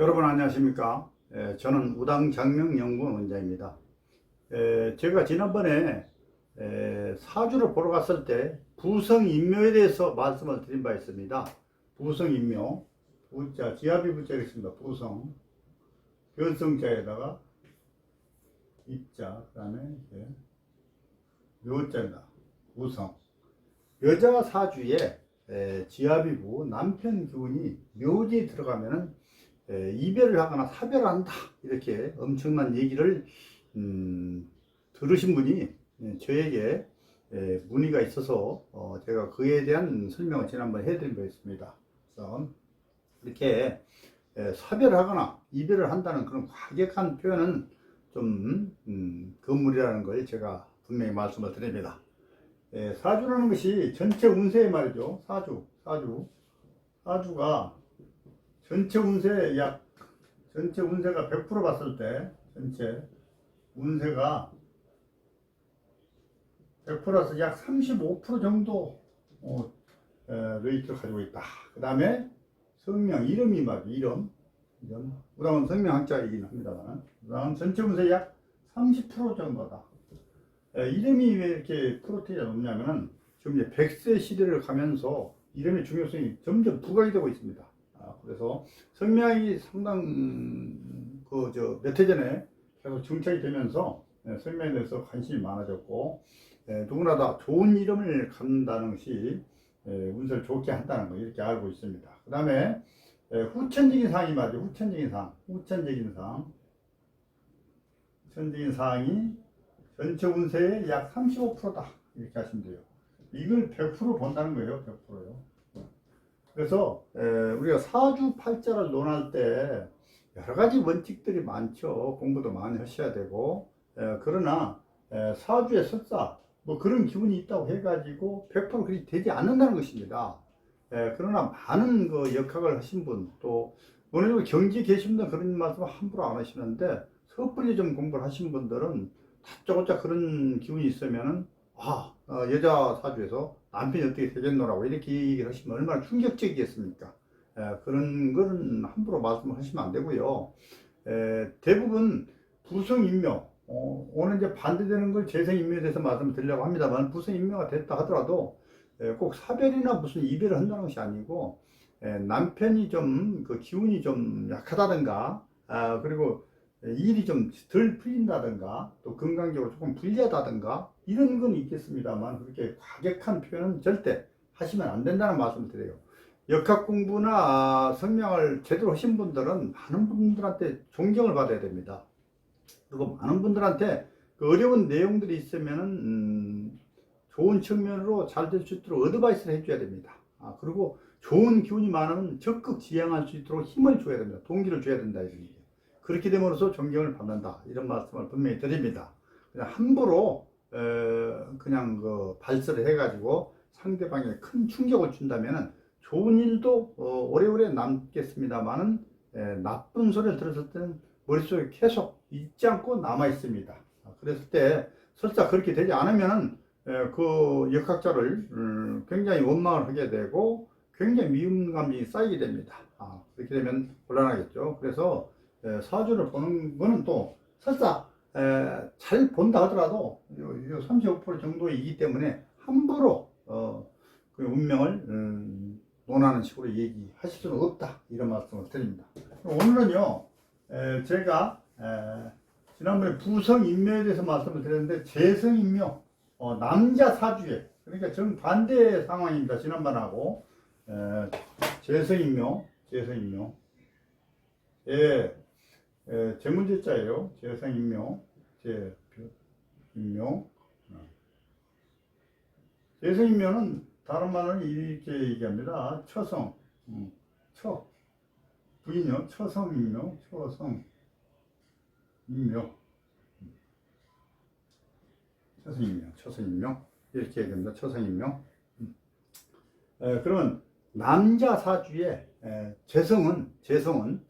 여러분 안녕하십니까? 에, 저는 우당 장명연구원 원장입니다. 에, 제가 지난번에 에, 사주를 보러 갔을 때 부성인묘에 대해서 말씀을 드린 바 있습니다. 부성인묘, 부자, 지압이 부자겠습니다. 부성, 변성자에다가 입자, 그 다음에 이제 묘자입니다. 부성. 여자 사주에 에, 지압이고 남편 기운이 묘지에 들어가면은 에, 이별을 하거나 사별을 한다 이렇게 엄청난 얘기를 음, 들으신 분이 예, 저에게 에, 문의가 있어서 어, 제가 그에 대한 설명을 지난번에 해드린 바 있습니다. 그래서 이렇게 에, 사별을 하거나 이별을 한다는 그런 과격한 표현은 좀 음, 건물이라는 걸 제가 분명히 말씀을 드립니다. 에, 사주라는 것이 전체 운세의 말이죠. 사주, 사주, 사주가 전체 운세 약 전체 운세가 100% 봤을 때 전체 운세가 100%라서 약 35% 정도 어, 에, 레이트를 가지고 있다. 그 다음에 성명 이름이 말이죠. 이름 이름 우당은 성명 한자이긴 합니다만 우당은 전체 운세 약 30% 정도다. 에, 이름이 왜 이렇게 프로테이가 높냐면은 지금 이제 100세 시대를 가면서 이름의 중요성이 점점 부각이 되고 있습니다. 아, 그래서 성명이 상당 그 저 몇 해 전에 계속 정착이 되면서 예, 성명에 대해서 관심이 많아졌고 예, 누구나 다 좋은 이름을 갖는다는 것이 예, 운세를 좋게 한다는 거 이렇게 알고 있습니다. 그 다음에 후천적인 사항이 맞죠. 후천적인 사항, 후천적인 사항, 후천적인 사항이 전체 운세의 약 35%다 이렇게 하시면 돼요. 이걸 100% 본다는 거예요. 100%요. 그래서 에, 우리가 사주 팔자를 논할 때 여러 가지 원칙들이 많죠. 공부도 많이 하셔야 되고 에, 그러나 에, 사주의 설사 뭐 그런 기운이 있다고 해가지고 100% 그렇게 되지 않는다는 것입니다. 에, 그러나 많은 그 역학을 하신 분 또 어느 정도 경지 계신 분들 그런 말씀 함부로 안 하시는데 섣불리 좀 공부를 하신 분들은 다짜고짜 그런 기운이 있으면은 아 어, 여자 사주에서 남편이 어떻게 되겠노라고 이렇게 얘기를 하시면 얼마나 충격적이겠습니까? 에, 그런 거는 함부로 말씀을 하시면 안 되고요. 에, 대부분 부성인묘, 어, 오늘 이제 반대되는 걸 재성인묘에 대해서 말씀을 드리려고 합니다만 부성인묘가 됐다 하더라도 에, 꼭 사별이나 무슨 이별을 한다는 것이 아니고 에, 남편이 좀 그 기운이 좀 약하다든가 아, 그리고 일이 좀 덜 풀린다든가 또 건강적으로 조금 불리하다든가 이런 건 있겠습니다만 그렇게 과격한 표현은 절대 하시면 안 된다는 말씀을 드려요. 역학 공부나 성명을 제대로 하신 분들은 많은 분들한테 존경을 받아야 됩니다. 그리고 많은 분들한테 그 어려운 내용들이 있으면은 음, 좋은 측면으로 잘 될 수 있도록 어드바이스를 해줘야 됩니다. 아, 그리고 좋은 기운이 많으면 적극 지향할 수 있도록 힘을 줘야 됩니다. 동기를 줘야 된다 이런 얘기예요. 그렇게 됨으로써 존경을 받는다 이런 말씀을 분명히 드립니다. 그냥 함부로 에, 그냥 그 발설을 해가지고 상대방에 큰 충격을 준다면은 좋은 일도 어, 오래오래 남겠습니다만은 에, 나쁜 소리를 들었을 때는 머릿속에 계속 잊지 않고 남아 있습니다. 아, 그랬을 때 설사 그렇게 되지 않으면은 에, 그 역학자를 음, 굉장히 원망을 하게 되고 굉장히 미움 감정이 쌓이게 됩니다. 아, 그렇게 되면 곤란하겠죠. 그래서 에, 사주를 보는 거는 또 설사 에, 잘 본다 하더라도 요, 요 35% 정도이기 때문에 함부로 어, 그 운명을 음, 논하는 식으로 얘기하실 수는 없다. 이런 말씀을 드립니다. 오늘은요 에, 제가 에, 지난번에 부성인묘에 대해서 말씀을 드렸는데 재성인묘 어, 남자 사주에 그러니까 정반대 상황입니다 지난번하고. 에, 재성인묘 재성인묘. 예, 에, 제문제자예요. 재성인묘, 재인묘. 어. 재성인묘는 다른 말로는 이렇게 얘기합니다. 처성, 음, 처, 부인요, 처성인묘, 처성, 인묘. 음. 처성인묘, 처성인묘. 이렇게 얘기합니다. 처성인묘. 음. 에, 그러면 남자 사주의 에, 재성은, 재성은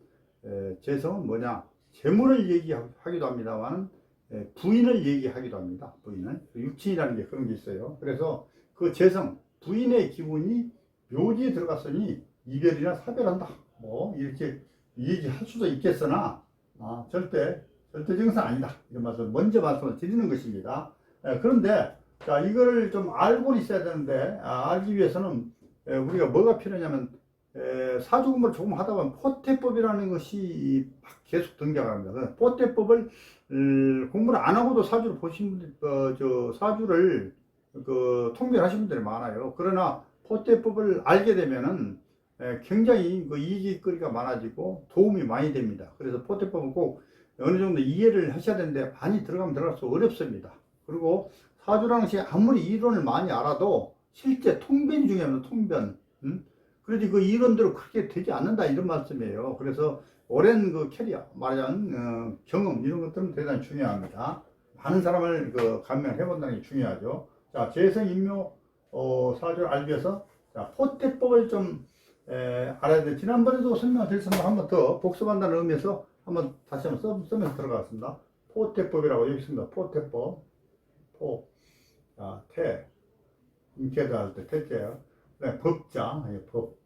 에, 재성은 뭐냐? 재물을 얘기하기도 합니다만 부인을 얘기하기도 합니다. 부인은 육친이라는 게 그런 게 있어요. 그래서 그 재성 부인의 기분이 묘지에 들어갔으니 이별이나 사별한다. 뭐 이렇게 얘기할 수도 있겠으나 아, 절대 절대 증상 아니다 이런 말씀 먼저 말씀을 드리는 것입니다. 예, 그런데 자 이걸 좀 알고 있어야 되는데 아, 알기 위해서는 에, 우리가 뭐가 필요냐면 에, 사주공부를 조금 하다 보면 포태법이라는 것이 막 계속 등장합니다. 포태법을 음, 공부를 안 하고도 사주를 보신 분들, 어, 저 사주를 그 통변하신 분들이 많아요. 그러나 포태법을 알게 되면은 에, 굉장히 그 이익거리가 많아지고 도움이 많이 됩니다. 그래서 포태법은 꼭 어느 정도 이해를 하셔야 되는데 많이 들어가면 들어갈수록 어렵습니다. 그리고 사주라는 것이 아무리 이론을 많이 알아도 실제 통변 중에는 통변, 음? 그러지 그 이론대로 그렇게 되지 않는다 이런 말씀이에요. 그래서 오랜 그 캐리어, 말하자면 어, 경험 이런 것들은 대단히 중요합니다. 많은 사람을 그 감명해 본다는 게 중요하죠. 자, 재성 인묘 어, 사주를 알기 위해서 자, 포태법을 좀 에, 알아야 돼. 지난번에도 설명드렸지만 한번 더 복습한다는 의미에서 한번 다시 한번 써, 쓰면서 들어가겠습니다. 포태법이라고 여기 있습니다. 포태법. 포. 자, 태. 인캐도 할때 태자요. 네, 법자. 예, 법.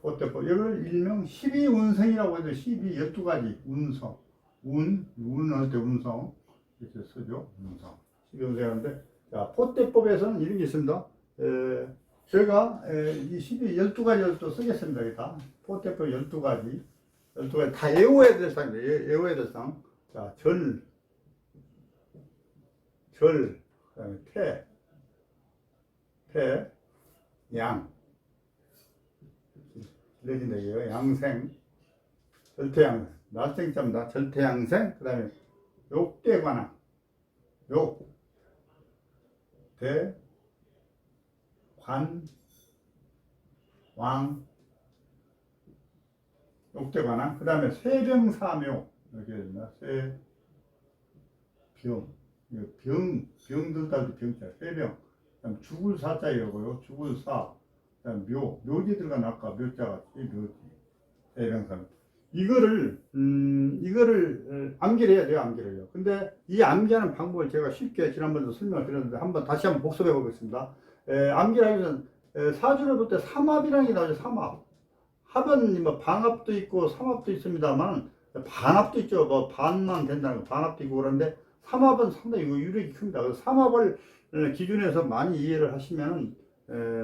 포태법. 이걸 일명 12운성이라고 해도 12, 12가지 운성. 운, 운할 때 운성. 이렇게 쓰죠. 운성. 12운성인데, 자, 포태법에서는 이런 게 있습니다. 에, 제가 에, 이 12, 12가지를 또 쓰겠습니다. 여기다. 포태법 12가지. 12가지 다 외워야 될 상입니다. 외- 외워야 될 상. 자, 절, 절, 그 다음에 태, 태, 양. 이게요. 양생, 절태양생. 날생자입니다. 절태양생. 그 다음에 욕대관왕. 욕, 대, 관, 왕, 욕대관왕. 그 다음에 세병사묘. 이렇게 됩니다. 세, 병. 병, 병들 따도 병자. 세병. 죽을 사자이고요. 죽을 사. 묘. 묘지 들어간 아까 묘자가 이 묘지. 세병사묘. 이거를 음 이거를 어, 암기를 해야 돼요 암기를요 근데 이 암기하는 방법을 제가 쉽게 지난번에도 설명을 드렸는데 한번 다시 한번 복습해 보겠습니다 에, 암기를 하기 에, 사주를 볼 때 삼합이라는 게 나오죠 삼합 합은 뭐 방합도 있고 삼합도 있습니다만 반합도 있죠 뭐 반만 된다는 거 반합도 있고 그런데 삼합은 상당히 유력이 큽니다 삼합을 에, 기준에서 많이 이해를 하시면 에,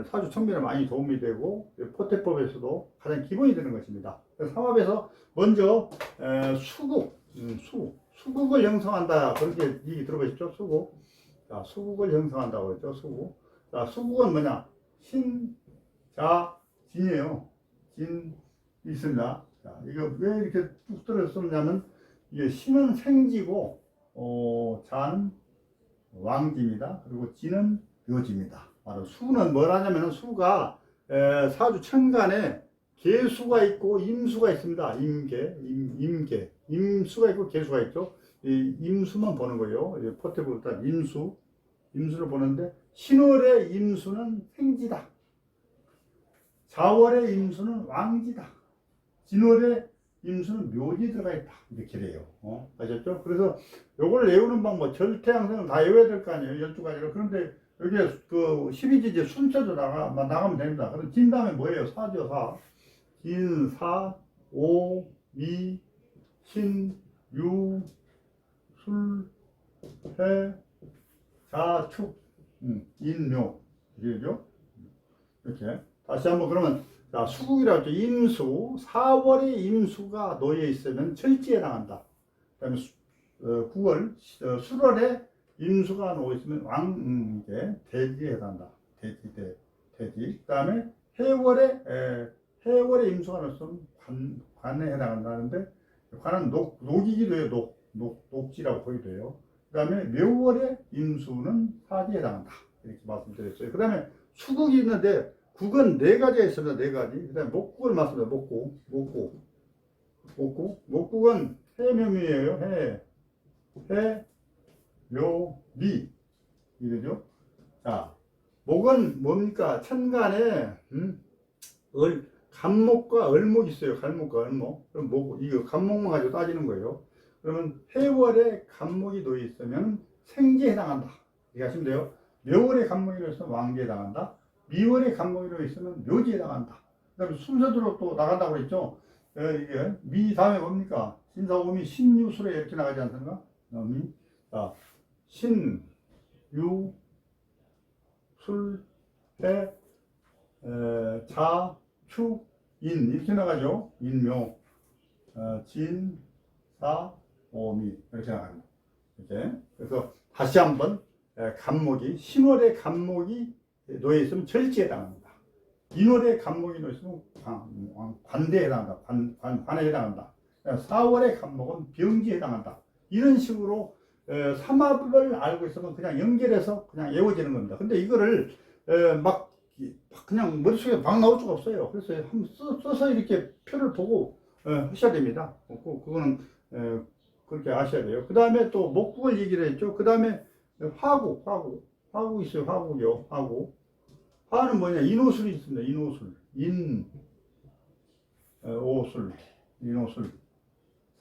사주 청변에 많이 도움이 되고 포태법에서도 가장 기본이 되는 것입니다. 삼합에서 먼저 에, 수국, 음, 수, 수국을 형성한다 그렇게 얘기 들어보셨죠? 수국. 자, 수국을 형성한다고 했죠? 수국. 자, 수국은 뭐냐? 신, 자, 진이에요. 진 있습니다. 자, 이거 왜 이렇게 뚝 떨어졌냐면 이게 신은 생지고 어, 자는 왕지입니다. 그리고 지는 묘지입니다. 바로 수는 뭐라냐면 수가 에, 사주 천간에 개수가 있고 임수가 있습니다. 임계, 임, 임계, 임수가 있고 개수가 있죠. 이 임수만 보는 거예요. 이 포테브 일단 임수, 임수를 보는데 신월의 임수는 생지다. 자월의 임수는 왕지다. 진월의 임수는 묘지 들어가 있다. 이렇게 돼요. 어? 아셨죠? 그래서 요걸 외우는 방법, 절대항생을 다 외워야 될 거 아니에요. 12가지를. 그런데 여기에 그 12지지 순서도 나가, 나가면 됩니다. 그럼 진 다음에 뭐예요? 사죠, 사. 진, 사, 오, 미, 신, 유, 술, 해, 자, 축, 음, 인, 묘. 이게죠? 이렇게. 다시 한번 그러면, 자, 수국이라고 했죠. 임수, 4월에 임수가 놓여 있으면 철지에 해당한다. 그 다음에 어, 9월, 어, 수월에 임수가 놓여 있으면 왕, 음, 이게 대지에 해당한다. 대지, 대, 대지. 그 다음에 해월에, 에, 해월에 임수가 놓였으면 관, 관에 해당한다는데, 관은 녹, 녹이기도 해요. 녹, 녹, 녹지라고 보기도 해요. 그 다음에 묘월에 임수는 사지에 해당한다. 이렇게 말씀드렸어요. 그 다음에 수국이 있는데, 국은 네 가지가 있습니다. 네 가지. 그 다음에 목국을 말씀드려요. 목국. 목국. 목국. 목국은 해묘미예요. 해. 해. 묘. 미. 이거죠. 자. 목은 뭡니까? 천간에, 음? 얼, 간목과 얼목이 있어요. 간목과 얼목. 그럼 목, 이거 간목만 가지고 따지는 거예요. 그러면 해월에 간목이 놓여 있으면 생지에 해당한다. 이렇게 하시면 돼요. 묘월에 간목이 놓여 있으면 왕지에 해당한다. 미월에 간목이 놓여 있으면 묘지에 해당한다. 그 다음에 순서대로 또 나간다고 그랬죠. 예, 이게 미 다음에 뭡니까? 신사오미 신유술에 이렇게 나가지 않습니까? 어, 미, 자, 신, 유, 술, 해, 에, 자, 추, 인 이렇게 나가죠. 인묘, 어, 진, 사, 오미 이렇게 나갑니다. 이렇게 그래서 다시 한번 에, 간목이 신월의 간목이 놓여 있으면 절지에 해당합니다. 인월의 간목이 놓여 있으면 관- 관대에 해당한다. 관, 관, 관에 해당한다. 4월의 간목은 병지에 해당한다. 이런 식으로 에, 삼합을 알고 있으면 그냥 연결해서 그냥 외워지는 겁니다. 근데 이거를 에, 막 이- 그냥 머릿속에 막 나올 수가 없어요. 그래서 한번 써, 써서 이렇게 표를 보고 에, 하셔야 됩니다. 그, 그거는 에, 그렇게 아셔야 돼요. 그 다음에 또 목국을 얘기를 했죠. 그 다음에 화국, 화국, 화국 있어요. 화국이요. 화국. 화는 뭐냐? 인호술이 있습니다. 인호술. 인, 에, 오술, 인호술.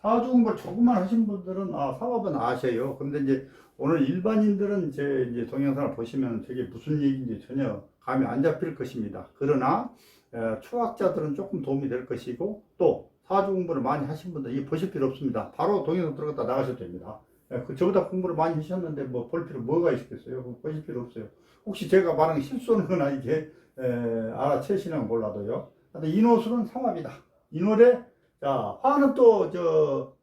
사주공부를 조금만 하신 분들은 아 사업은 아셔요. 근데 이제 오늘 일반인들은 제 이제 동영상을 보시면 저게 무슨 얘기인지 전혀 감이 안 잡힐 것입니다. 그러나 에, 초학자들은 조금 도움이 될 것이고 또 사주 공부를 많이 하신 분들 이 보실 필요 없습니다. 바로 동영상 들어갔다 나가셔도 됩니다. 에, 그 저보다 공부를 많이 하셨는데 뭐 볼 필요 뭐가 있겠어요? 보실 필요 없어요. 혹시 제가 말하는 실수는 거나 이게 에, 알아채시는 몰라도요. 근데 인호술은 삼합이다. 인월에 자 화는 또저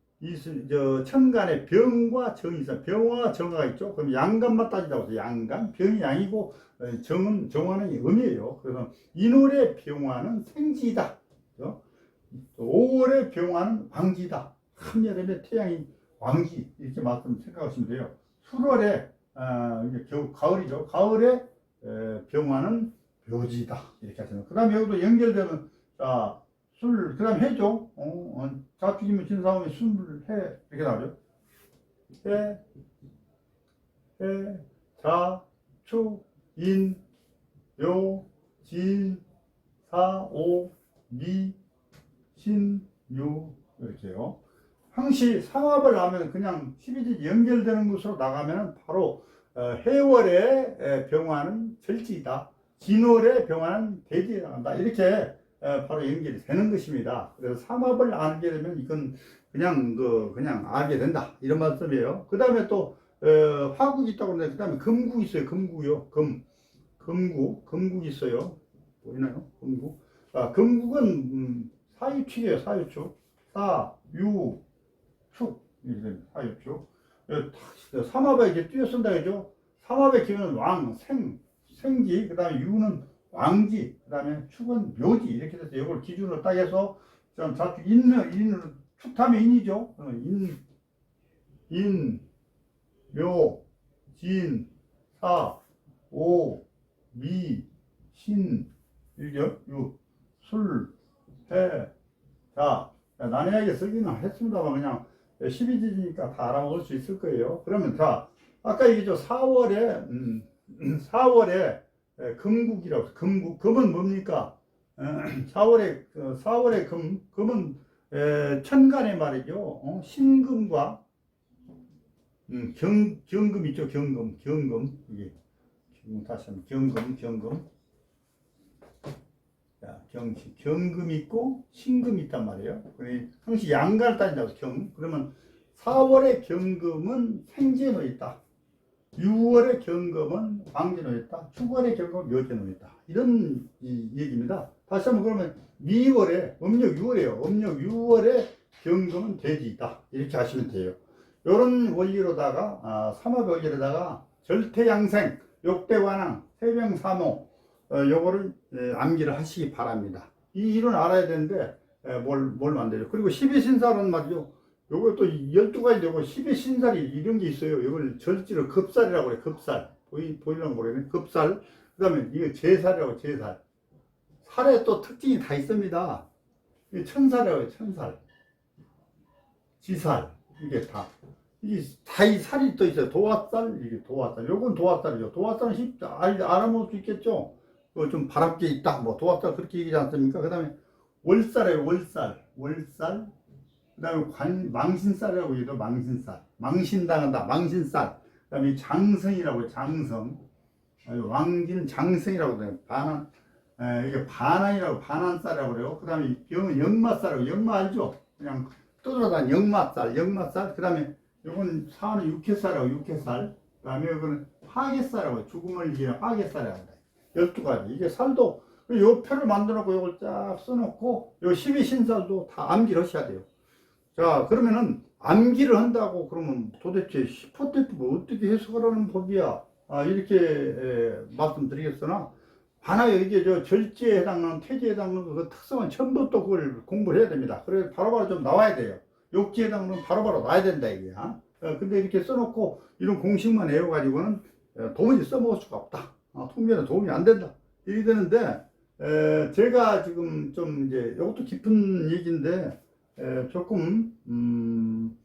저 천간에 병과 정이 있어 병과 정화가 있죠. 그럼 양간만 따지자고 해서 양간 병이 양이고 어, 정은 정화는 음이에요. 그래서 인월의 병화는 생지이다. 그죠? 5월의 병화는 왕지다. 한여름에 태양이 왕지 이렇게 말씀 생각하시면 돼요. 7월에 아, 이제 겨우 가을이죠. 가을에 에, 병화는 묘지다 이렇게 하시면. 그 다음에 여기도 연결되는 자 술, 그 다음 해죠. 어, 어, 자축이면 진사오면 술, 해, 이렇게 나오죠. 해, 해, 자, 축, 인, 요, 진, 사, 오, 미, 신, 유, 이렇게요. 항시 상합을 하면 그냥 12지 연결되는 것으로 나가면 바로 어, 해월의 에, 병화는 절지이다. 진월의 병화는 대지에 나간다. 이렇게 에, 바로 연결이 되는 것입니다. 그래서 삼합을 알게 되면 이건 그냥 그 그냥 알게 된다 이런 말씀이에요. 그 다음에 또 어, 화국이 있다고 그러는데 그 다음에 금국 있어요. 금국요. 금 금국 금국 있어요. 보이나요? 금국. 아, 금국은 음, 사유축이에요. 사유축. 사, 유, 축 이렇게 됩니다. 사유축. 어, 삼합에 이렇게 뛰어쓴다 그죠? 삼합의 기운은 왕, 생, 생지. 그 다음에 유는 왕지, 그 다음에 축은 묘지, 이렇게 돼서 이걸 기준으로 딱 해서, 좀 자축, 인은, 인으로, 축하면 인이죠. 어, 인, 인, 묘, 진, 사, 오, 미, 신, 일격, 유, 술, 해, 자, 난해하게 쓰기는 했습니다만 그냥 12지니까 다 알아먹을 수 있을 거예요. 그러면 자, 아까 얘기죠. 4월에, 음, 4월에 에, 금국이라고 금국 금은 뭡니까? 4월에 4월에 금 금은 에, 천간에 말이죠. 어? 신금과 음, 경 경금 있죠. 경금 경금 이게 경금 다시 한번 경금 경금 자, 경 경금 있고 신금 있단 말이에요. 그래 항시 양간을 따진다고 경 그러면 4월의 경금은 놓여 있다. 6월의 경금은 있다. 7월의 경금은 있다. 이런 이 얘기입니다. 다시 한번 그러면 미월에 음력 6월이에요. 음력 6월에 경금은 돼지이다. 이렇게 하시면 돼요. 이런 원리로다가 아, 삼합 원리로다가 절태양생, 욕대관왕, 세병삼호 어, 요거를 에, 암기를 하시기 바랍니다. 이 일은 알아야 되는데 에, 뭘, 뭘 만들어요. 그리고 12신사는 말이죠. 요것도 12가지 되고 12신살이 이런 게 있어요. 이걸 절지를 급살이라고 그래. 급살. 보이, 보이려면 모르겠네. 급살. 그 다음에 이거 제살이라고 제살. 살에 또 특징이 다 있습니다. 천살이라고 해요. 천살. 지살. 이게 다. 이게 다 이 살이 또 있어요. 도화살. 이게 도화살. 요건 도화살이죠. 도화살은 쉽, 알, 알아먹을 수 있겠죠. 어, 좀 바람게 있다. 뭐 도화살 그렇게 얘기하지 않습니까? 그 다음에 월살이에요. 월살. 월살. 그 다음에 관, 망신살이라고 해도 망신살. 망신당한다. 망신살. 그 다음에 장성이라고 해요. 장성. 왕기는 장성이라고 해요. 반은, 에, 이게 반환이라고 반환쌀이라고 그래요. 그 다음에 병은 역마쌀이라고 역마 알죠? 그냥 떠돌아다니는 역마쌀, 역마쌀. 그 다음에 요건 사는 육회쌀이라고 육회쌀. 그 다음에 이거는 화개쌀이라고 죽음을 이기는 화개쌀이라고 합니다. 12가지. 이게 살도 요 표를 만들어 놓고 요걸 쫙 써놓고 요 12신살도 다 암기를 하셔야 돼요. 자 그러면은 암기를 한다고 그러면 도대체 시포테프를 어떻게 해석하라는 법이야? 아, 이렇게 에, 말씀드리겠으나 하나요 이게 저 절제에 해당하는 태제에 해당하는 그 특성은 처음부터 그걸 공부를 해야 됩니다. 그래 바로바로 좀 나와야 돼요. 욕지에 해당하는 바로바로 나와야 된다 이게. 어? 근데 이렇게 써놓고 이런 공식만 외워가지고는 어, 도무지 써먹을 수가 없다. 어, 통계는 도움이 안 된다. 이렇게 되는데 에, 제가 지금 좀 이제 이것도 깊은 얘기인데 에, 조금 음,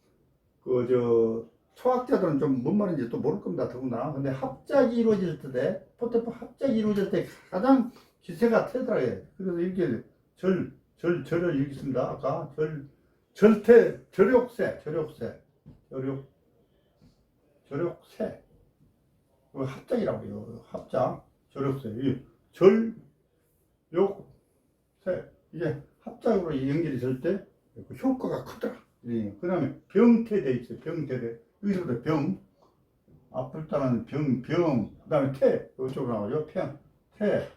그 저 초학자들은 좀 뭔 말인지 또 모를 겁니다 더구나. 근데 합작이 이루어질 때 포테포 합작이 이루어질 때 가장 기세가 틀더라고요. 그래서 이렇게 절, 절, 절을 읽습니다. 아까 절, 절태, 절욕세, 절욕세, 절욕, 절욕세. 그 합작이라고요. 합작, 절욕세. 이 절, 욕, 세. 이게 합작으로 연결이 될때그 효과가 크더라 예, 그 다음에 병태 돼 있어요. 병태돼. 여기서부터 병. 아플 때는 병, 병. 그 다음에 태. 이쪽으로 나오죠. 편. 태.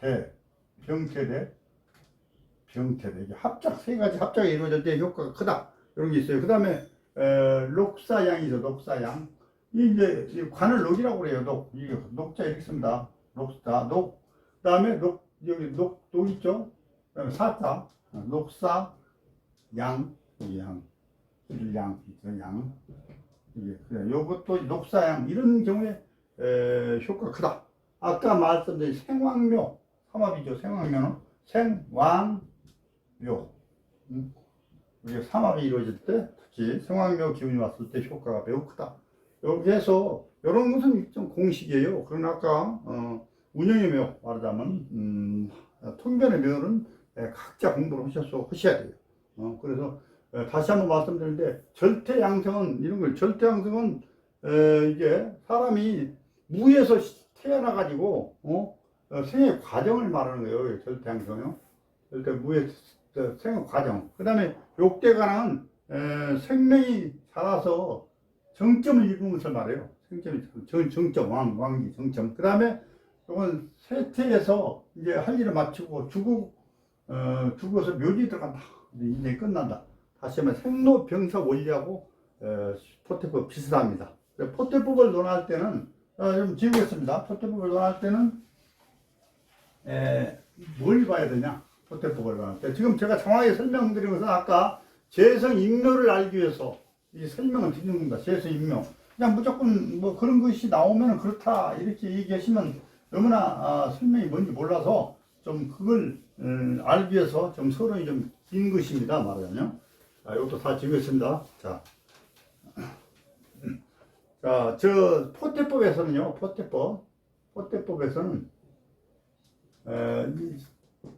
태. 병태돼. 병태돼. 이게 합작, 세 가지 합작이 이루어질 때 효과가 크다. 이런 게 있어요. 그 다음에, 녹사양이죠. 녹사양. 이 이제 이 관을 녹이라고 그래요. 녹. 녹자 이렇게 씁니다. 녹사, 녹. 그 다음에 녹, 여기 녹, 녹 있죠. 그 다음에 사자. 녹사, 양. 이 양, 일양, 양, 이게 그래. 요것도 녹사양 이런 경우에 에, 효과 크다. 아까 말씀드린 생황묘 삼합이죠. 생황묘는 생왕묘. 음. 이게 삼합이 이루어질 때 특히 생황묘 기운이 왔을 때 효과가 매우 크다. 여기에서 이런 것은 좀 공식이에요. 그러나 아까 어, 운영의 묘 말하자면 음, 통변의 묘는 에, 각자 공부를 하셔서 하셔야 돼요. 어, 그래서 에, 다시 한번 말씀드리는데 절대 양성은 이런 걸 절대 양성은 에, 이게 사람이 무에서 태어나 가지고 어? 어, 생의 과정을 말하는 거예요. 절대 양성요. 절대 무의 어, 생의 과정. 그다음에 욕대가는 에, 생명이 자라서 정점을 이루는 것을 말해요. 정점이 정, 정점 왕 왕기 정점. 그다음에 이건 세태에서 이제 할 일을 마치고 죽고 어, 죽어서 묘지에 들어간다. 이제 끝난다. 다시 한번 생로병사 원리하고 에, 포테법 비슷합니다. 포테법을 논할 때는 어, 좀 지우겠습니다. 포테법을 논할 때는 에, 뭘 봐야 되냐? 포테법을 논할 때 지금 제가 정확하게 설명드린 것은 아까 재성 인묘를 알기 위해서 이 설명을 드리는 겁니다. 재성 인묘. 그냥 무조건 뭐 그런 것이 나오면 그렇다 이렇게 얘기하시면 너무나 아, 설명이 뭔지 몰라서 좀 그걸 음, 위해서 좀 서론이 좀 긴 것입니다. 말하자면. 자, 이것도 다 지우겠습니다. 자. 자, 저 포테법에서는요, 포테법, 포테법에서는 에,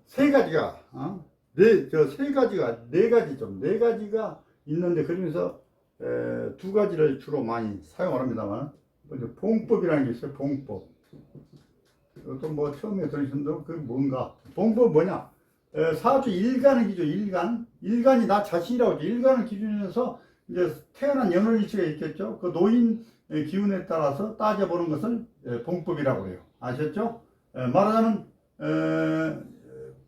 이세 가지가, 어? 네, 저 세 가지가, 네 가지 좀, 네 가지가 있는데, 그중에서 에, 두 가지를 주로 많이 사용을 합니다만, 먼저 봉법이라는 게 있어요, 봉법. 이것도 뭐 처음에 분들 그 뭔가, 봉법 뭐냐? 에, 사주 일간의 기준, 일간. 일간이 나 자신이라고 하죠. 일간을 기준으로 해서 이제 태어난 연월일치가 있겠죠. 그 노인 기운에 따라서 따져보는 것을 에, 봉법이라고 해요. 아셨죠? 에, 말하자면, 에,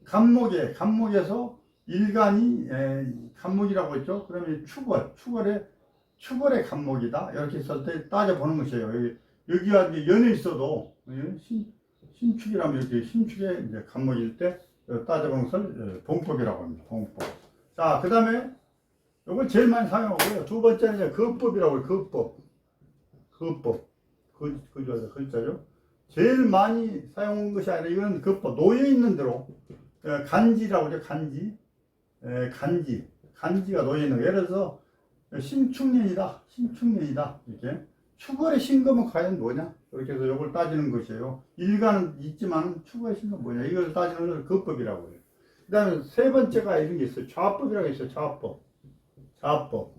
간목에, 간목에서 일간이, 에, 간목이라고 했죠. 그러면 축월, 축월의, 축월의 간목이다. 이렇게 했을 때 따져보는 것이에요. 여기, 이제 연에 있어도, 예, 신, 신축이라면 이렇게 신축의 이제 간목일 때 따져보는 것을 예, 봉법이라고 합니다. 봉법. 자, 그 다음에 이걸 제일 많이 사용하고요. 두 번째는 이제 거법이라고 해요. 거법. 거법. 그, 그죠, 글자죠. 제일 많이 사용한 것이 아니라 이건 거법. 놓여 있는 대로 예, 간지라고 하죠. 간지. 예, 간지. 간지가 놓여 있는 거. 예를 들어서 신축년이다. 신축년이다. 이렇게. 축월의 신금은 과연 뭐냐? 이렇게 해서 이걸 따지는 것이에요. 일간은 있지만 축월의 신금 뭐냐? 이걸 따지는 걸 거법이라고 해요. 그 다음에 세 번째가 이런 게 있어요. 좌법이라고 있어요. 좌법. 좌법.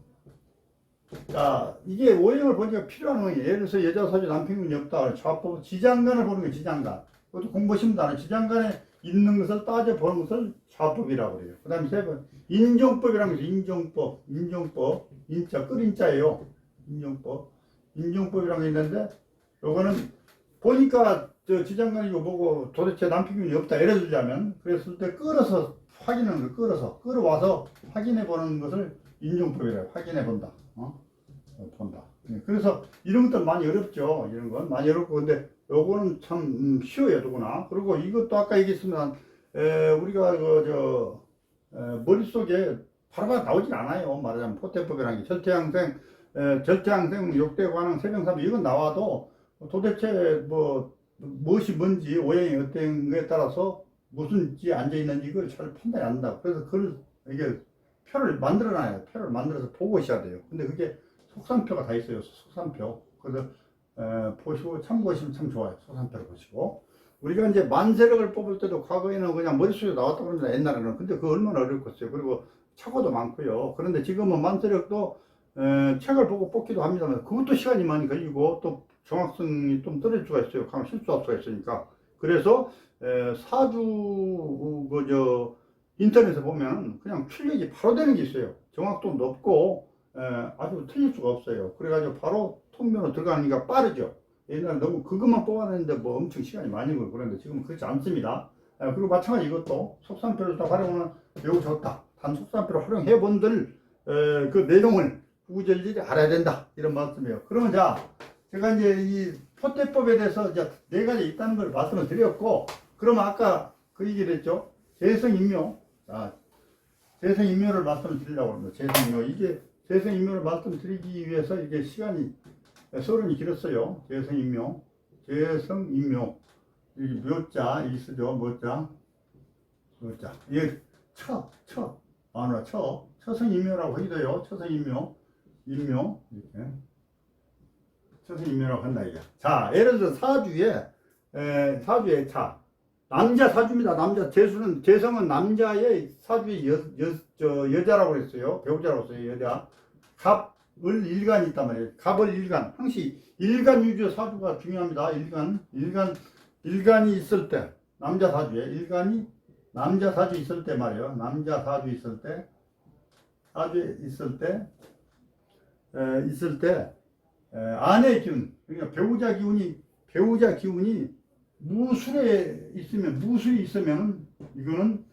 자, 이게 오형을 보니까 필요한 거예요. 예를 들어서 여자 사주 남편군이 없다. 좌법, 지장간을 보는 거예요. 지장간. 그것도 공부하시면 안 지장간에 있는 것을 따져보는 것을 사법이라고 그래요. 그 다음에 세 번, 인정법이라는 것이 인정법, 인정법, 인자, 끌인자예요. 인정법. 인정법이라는 게 있는데, 요거는 보니까 저 지장간이 이거 보고 도대체 남편이 없다. 예를 들자면, 그랬을 때 끌어서 확인하는 거, 끌어서, 끌어와서 확인해 보는 것을 인정법이라고 확인해 본다. 어? 어, 본다. 예, 그래서 이런 것들 많이 어렵죠. 이런 건 많이 어렵고 근데 요거는 참 음, 쉬워요, 누구나. 그리고 이것도 아까 얘기했지만 에, 우리가 그저 머릿속에 바로바로 나오진 않아요. 말하자면 포태법이라는 게 절대 항생, 에, 절대항생, 욕대관항, 세병삼 이건 나와도 도대체 뭐 무엇이 뭔지 오행이 어떤 거에 따라서 무슨 지 앉아 있는지 이걸 잘 판단이 안 된다. 그래서 그걸 이게 표를 만들어놔요. 표를 만들어서 보고 있어야 돼요. 근데 그게 속산표가 다 있어요. 속산표. 그래서 에, 보시고 참고하시면 참 좋아요. 속산표를 보시고. 우리가 이제 만세력을 뽑을 때도 과거에는 그냥 머릿속에 나왔다 그럽니다. 옛날에는. 근데 그거 얼마나 어렵겠어요. 그리고 착오도 많고요. 그런데 지금은 만세력도 에, 책을 보고 뽑기도 합니다만 그것도 시간이 많이 걸리고 또 정확성이 좀 떨어질 수가 있어요. 가면 실수할 수가 있으니까. 그래서 에, 사주 그저 인터넷에 보면 그냥 출력이 바로 되는 게 있어요. 정확도 높고 에, 아주 틀릴 수가 없어요. 그래가지고 바로 통면으로 들어가니까 빠르죠. 옛날에 너무 그것만 뽑아냈는데 뭐 엄청 시간이 많이 걸고 그런데 지금은 그렇지 않습니다. 에, 그리고 마찬가지 이것도 속산표를 다 활용하면 매우 좋다. 단 속산표를 활용해 본들 에, 그 내용을 구구절절히 알아야 된다. 이런 말씀이에요. 그러면 자, 제가 이제 이 포대법에 대해서 이제 네 가지 있다는 걸 말씀을 드렸고, 그러면 아까 그 얘기를 했죠. 재성인묘. 자, 재성인묘를 말씀을 드리려고 합니다. 재성인묘. 이게 재성인묘를 말씀드리기 위해서 이게 시간이 서른이 길었어요. 재성인묘. 재성인묘. 이 묘자, 이 쓰죠. 묘자. 묘자. 이게 처, 처. 마누라 처. 처성인묘라고 하기도 해요. 처성인묘. 인묘. 이렇게. 처성인묘라고 한다, 이게. 자, 예를 들어 사주에, 에, 사주에 자. 남자 사주입니다. 남자 재수는 재성은 남자의 사주의 여, 여, 저, 여자라고 그랬어요. 배우자라고 했어요. 여자. 갑을 일간이 있단 말이에요. 갑을 일간. 항시 일간 유주 사주가 중요합니다. 일간 일간 일간이 있을 때 남자 사주에 일간이 남자 사주 있을 때 말이에요. 남자 사주 있을 때 사주에 있을 때 에, 있을 때 에, 아내 기운 그러니까 배우자 기운이 배우자 기운이 무술에 있으면 무술이 있으면 이거는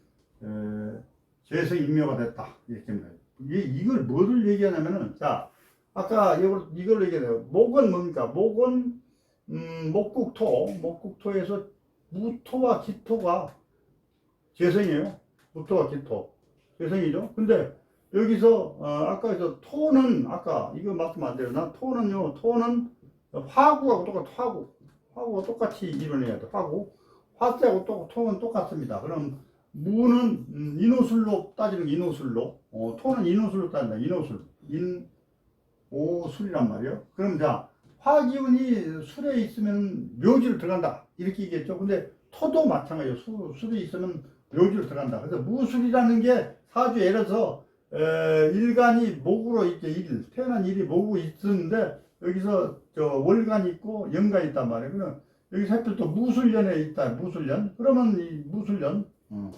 에, 재성 인묘가 됐다 이렇게. 이 이걸 뭐를 얘기하냐면은 자 아까 이걸 이걸 얘기해요. 목은 뭡니까? 목은 음, 목국토 목국토에서 무토와 기토가 재성이에요. 무토와 기토 재성이죠. 근데 여기서 어, 아까에서 토는 아까 이거 말씀 안 드렸나? 토는요. 토는 화구하고 똑같아. 화구. 화구가 똑같이 이뤄내야 돼. 화구. 화세하고 또 토는 똑같습니다. 그럼 무는 음, 인호술로 따지는 게 인호술로. 어, 토는 인호술로 따진다. 인호술. 인 오술이란 말이에요. 그럼 자 화기운이 술에 있으면 묘지로 들어간다. 이렇게 얘기했죠. 근데 토도 마찬가지예요. 수, 술에 있으면 묘지로 들어간다. 그래서 무술이라는 게 사주 예를 들어서 에, 일간이 목으로 이렇게 일, 태어난 일이 목으로 있었는데 여기서 저 월간 있고 연간 있단 말이에요. 그럼 여기 살필 또 무술년에 있다. 무술년. 그러면 이 무술년, 어.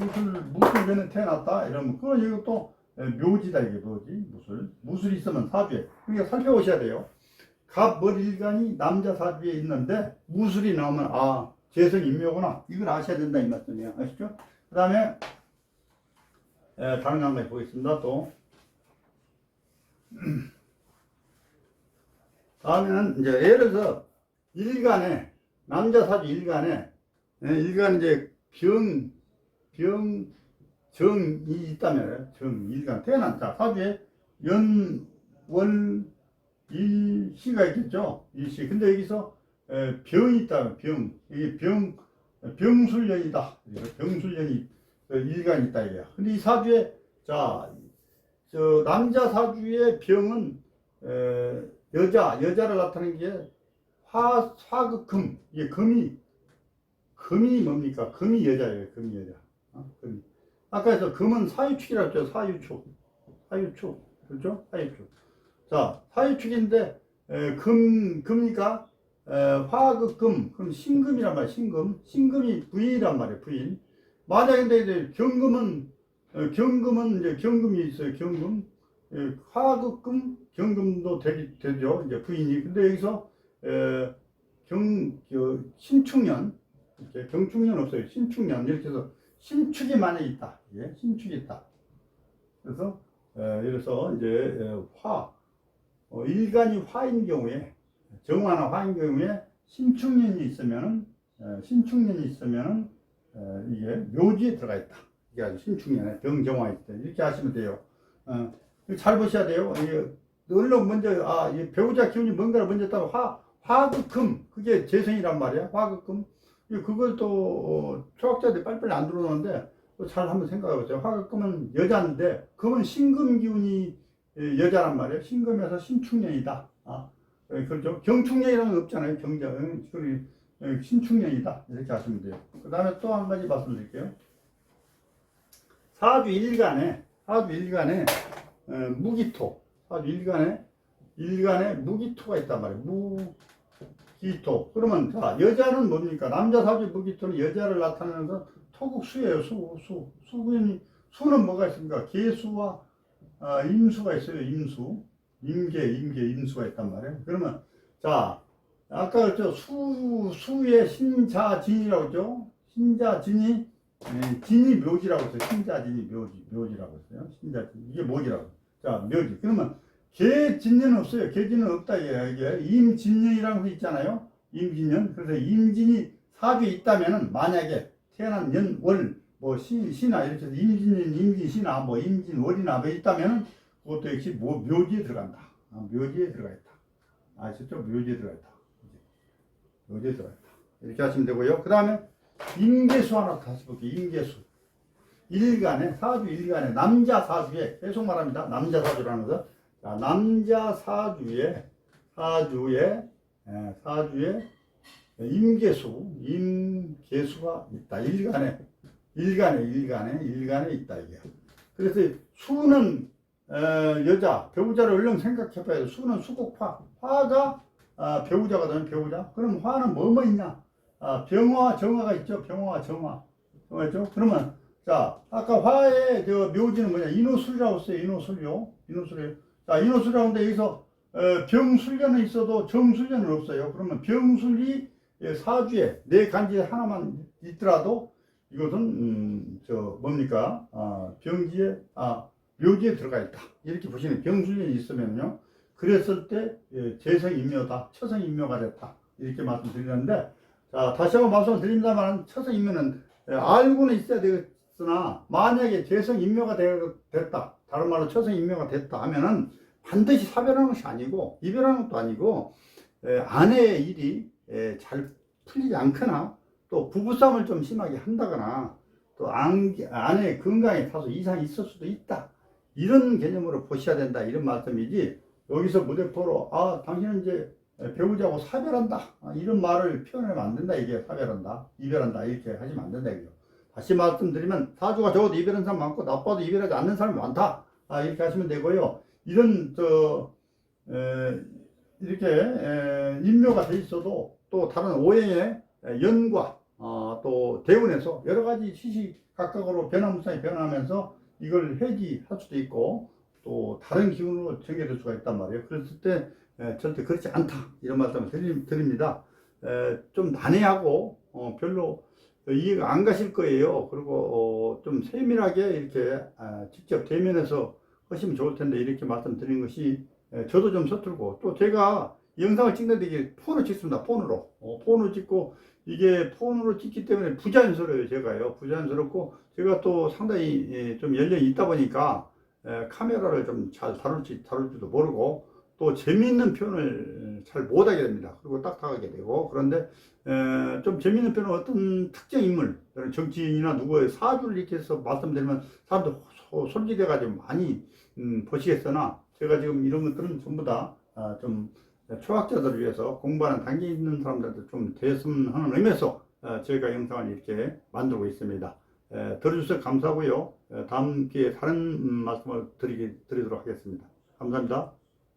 무술 무술년에 태어났다. 이러면 그건 이것도 에, 묘지다 이게 묘지 무술. 무술이 있으면 사주에. 그러니까 살펴보셔야 돼요. 갑월 일간이 남자 사주에 있는데 무술이 나오면 아 재성 인묘구나. 이걸 아셔야 된다 이 말씀이에요. 아시죠? 그 다음에 에, 다른 거 한번 보겠습니다. 또. 다음에는 이제 예를 들어 일간에 남자 사주 일간에 예, 일간 이제 병, 병, 정이 있다면 정 일간 태어난 자 사주에 연, 월, 일, 시가 있겠죠? 일시. 근데 여기서 에, 병이 있다면 병. 이게 병 병술년이다. 병술년이 어, 일간이 있다 이게요 근데 이 사주에 자 저 남자 사주의 병은 에, 여자, 여자를 나타내는 게 화, 화극금. 이게 금이, 금이 뭡니까? 금이 여자예요. 금이 여자. 어? 금이. 아까 해서 금은 사유축이라고 했죠. 사유축. 사유축. 그렇죠? 사유축. 자, 사유축인데, 에, 금, 금이니까, 에, 화극금 그럼 신금이란 말이야 신금 신금이 부인이란 말이야 부인 만약에 이제 경금은 어, 경금은 이제 경금이 있어요 경금. 예, 화극금 경금도 되기 되죠 이제 부인이. 근데 여기서 에, 경 저, 신축년 경축년 없어요 신축년. 이렇게 해서 신축이 만약에 있다. 예, 신축이 있다. 그래서 에, 이래서 이제 에, 화 어, 일간이 화인 경우에 정화나 화인 경우에 신축년이 있으면은 에, 신축년이 있으면은 에, 이게 묘지에 들어가 있다. 이게 아주 신축년에 병정화 있다. 이렇게 하시면 돼요. 어, 잘 보셔야 돼요. 얼른 먼저 아, 이 배우자 기운이 뭔가를 먼저 따고 화 화극금 그게 재성이란 말이야. 화극금 그걸 또 어, 초학자들이 빨리빨리 안 들어오는데 또잘 한번 생각해 보세요. 화극금은 여자인데 금은 신금 기운이 예, 여자란 말이에요. 신금에서 신축년이다. 아, 예, 그렇죠. 경축년이라는 거 없잖아요. 경장. 예, 신축년이다. 이렇게 하시면 돼요. 그 다음에 또 한 가지 말씀드릴게요. 사주 일간에, 사주 일간에, 어, 무기토. 사주 일간에, 일간에 무기토가 있단 말이에요. 무기토. 그러면, 자, 여자는 뭡니까? 남자 사주 무기토는 여자를 나타내는 건 토국수예요. 수, 수. 수는, 수는 뭐가 있습니까? 개수와 아, 임수가 있어요. 임수. 임계, 임계, 임수가 있단 말이에요. 그러면, 자, 아까 그랬죠. 수, 수의 신자진이라고 했죠. 신자진이, 예, 진이 묘지라고 했어요. 신자진이 묘지, 묘지라고 했어요. 신자진. 이게 뭐지라고. 자, 묘지. 그러면, 개진년은 없어요. 개진은 없다. 이게, 거 있잖아요. 임진년. 그래서 임진이 사주에 있다면은, 만약에 태어난 년, 월, 뭐, 신, 신화, 이렇게 해서 임진년, 임진신화, 뭐, 임진월이나 뭐 있다면은, 그것도 역시 뭐, 묘지에 들어간다. 아, 묘지에 들어가 있다. 아시죠? 묘지에 들어가 있다. 묘지에 들어가 있다. 이렇게 하시면 되고요. 그 다음에, 임계수 하나 다시 볼게요. 임계수. 일간에, 사주 일간에, 남자 사주에, 계속 말합니다. 남자 사주라는 것은, 자, 남자 사주에, 사주에, 예, 사주에, 임계수, 임계수가 있다. 일간에, 일간에, 일간에, 일간에 있다. 이게. 그래서 수는, 어, 여자, 배우자를 얼른 생각해 봐야 돼. 수는 수국화. 화가 아, 배우자가 되면 배우자. 그럼 화는 뭐뭐 있냐? 아, 병화, 정화가 있죠. 병화, 정화. 정화 있죠? 그러면, 자, 아까 화의 저 묘지는 뭐냐? 인호술이라고 써요. 인호술요. 인호술이에요. 자, 인호술이라고 하는데 여기서 어, 병술련은 있어도 정술련은 없어요. 그러면 병술이 예, 사주에 네 간지 하나만 있더라도 이것은 음, 저 뭡니까? 아, 병지에 아, 묘지에 들어가 있다. 이렇게 보시는 병술련이 있으면요. 그랬을 때 예, 재성인묘다. 처성인묘가 됐다. 이렇게 말씀드리는데 자, 다시 한번 말씀드립니다만 처성인묘는 예, 알고는 있어야 되겠으나 만약에 재성인묘가 되- 됐다. 다른 말로 처성인묘가 됐다 하면은 반드시 사별하는 것이 아니고 이별하는 것도 아니고 에, 아내의 일이 에, 잘 풀리지 않거나 또 부부싸움을 좀 심하게 한다거나 또 안, 아내의 건강에 다소 이상이 있을 수도 있다. 이런 개념으로 보셔야 된다. 이런 말씀이지 여기서 무대포로 아 당신은 이제 배우자고 사별한다. 아, 이런 말을 표현하면 안 된다. 이게 사별한다. 이별한다. 이렇게 하시면 안 된다. 이거. 다시 말씀드리면 사주가 적어도 이별한 사람 많고 나빠도 이별하지 않는 사람이 많다. 아, 이렇게 하시면 되고요. 이런 저 에, 이렇게 에, 인묘가 돼 있어도 또 다른 오행의 연과 어, 또 대운에서 여러 가지 시시각각으로 변화무쌍이 변하면서 이걸 해지할 수도 있고 또 다른 기운으로 전개될 수가 있단 말이에요. 그랬을 때 에, 절대 그렇지 않다 이런 말씀을 드립니다. 에, 좀 난해하고 어, 별로 이해가 안 가실 거예요. 그리고 어, 좀 세밀하게 이렇게 아, 직접 대면해서 하시면 좋을 텐데 이렇게 말씀드린 것이 에, 저도 좀 서툴고 또 제가 이 영상을 찍는데 이게 폰으로 찍습니다. 폰으로 어, 폰으로 찍고 이게 폰으로 찍기 때문에 부자연스러워요. 제가요 부자연스럽고 제가 또 상당히 예, 좀 연령이 있다 보니까 에, 카메라를 좀 잘 다룰지 다룰지도 모르고 또 재미있는 표현을 잘 못하게 됩니다. 그리고 딱딱하게 되고 그런데 에, 좀 재미있는 표현은 어떤 특정 인물, 정치인이나 누구의 사주를 이렇게 해서 말씀드리면 사람들 소- 솔직해가지고 많이 음, 보시겠으나 제가 지금 이런 것들은 전부 다 아, 좀 초학자들을 위해서 공부하는 단계 있는 사람들한테 좀 됐으면 하는 의미에서 어, 저희가 영상을 이렇게 만들고 있습니다. 에, 들어주셔서 감사하고요. 에, 다음 기회에 다른 음, 말씀을 드리기, 드리도록 하겠습니다. 감사합니다.